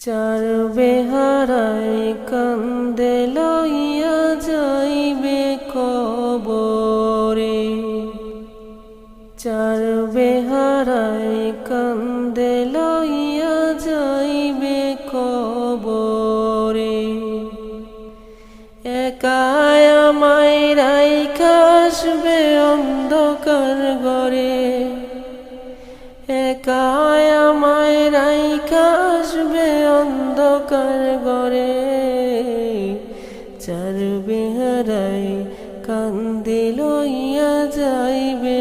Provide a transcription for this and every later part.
চারবে বেহারায় কান্দে লইয়া যাইবে কবরে চার অন্ধকার গরে একায় আমায় রাইকা কাশবে অন্ধকার গরে চার বেহারায় কান্দি লইয়া যাইবে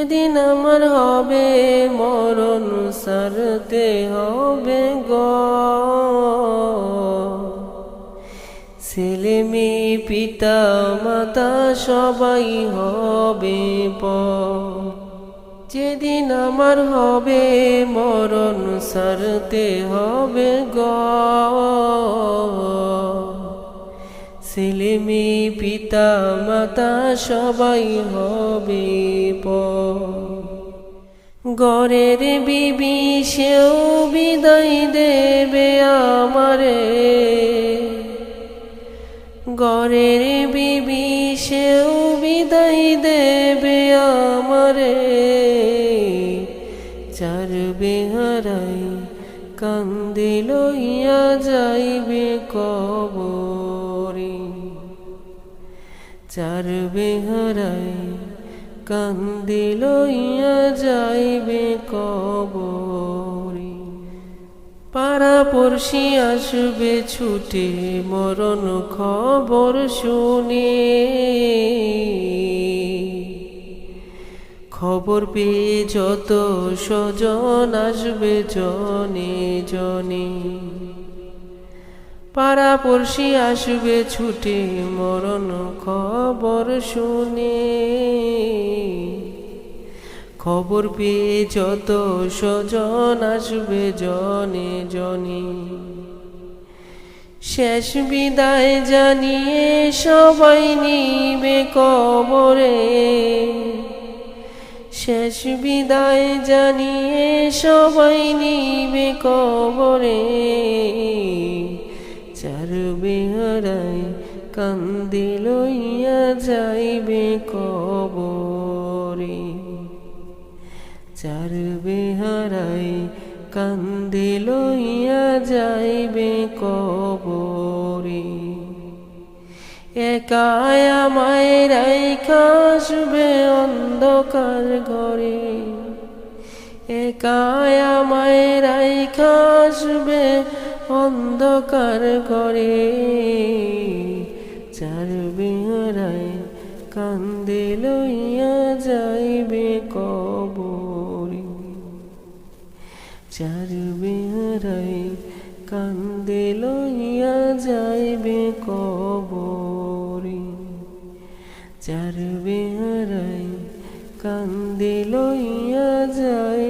যেদিন আমার হবে, মরণ সারতে হবে গ। ছেলে মেয়ে, পিতা, মাতা সবাই হবে প। যেদিন আমার হবে, মরণ সারতে হবে গ। ছেলে মেয়ে, পিতা, মাতা, সবাই হবে প গরের বিবি, সেও বিদায় দেবে আমারে। গরের বিবি, সেও বিদায় দেবে আমারে। চার বেহারাই কান্দে লইয়া যাইবে কবরে। চার বেহারাই কান্দি লইয়া যাইবে কবরে। পাড়া পড়শি আসবে ছুটে, মরণ খবর শুনে। খবর পেয়ে যত স্বজন আসবে জনে জনে। পাড়া পড়শি আসবে ছুটে মরণ খবর শুনে। খবর পেয়ে যত স্বজন আসবে জনে জনে। শেষ বিদায় জানিয়ে সবাই নিবে কবরে। শেষ বিদায় জানিয়ে সবাই নিবে কবরে। চার বেহারায় কান্দি লইয়া যাইবে কবরে। চার বেহারাই কান্দে লইয়া যাইবে কবরে। একায় মায়ের আসবে অন্ধকার ঘরে। একায় মায়ের আসবে অন্ধকার ঘরে চার বেহারায় কান্দে লইয়া যাইবে কবরে। চার বেহারাই কান্দে লইয়া যাইবে কবরে। চার বেহারাই কান্দে লইয়া যাই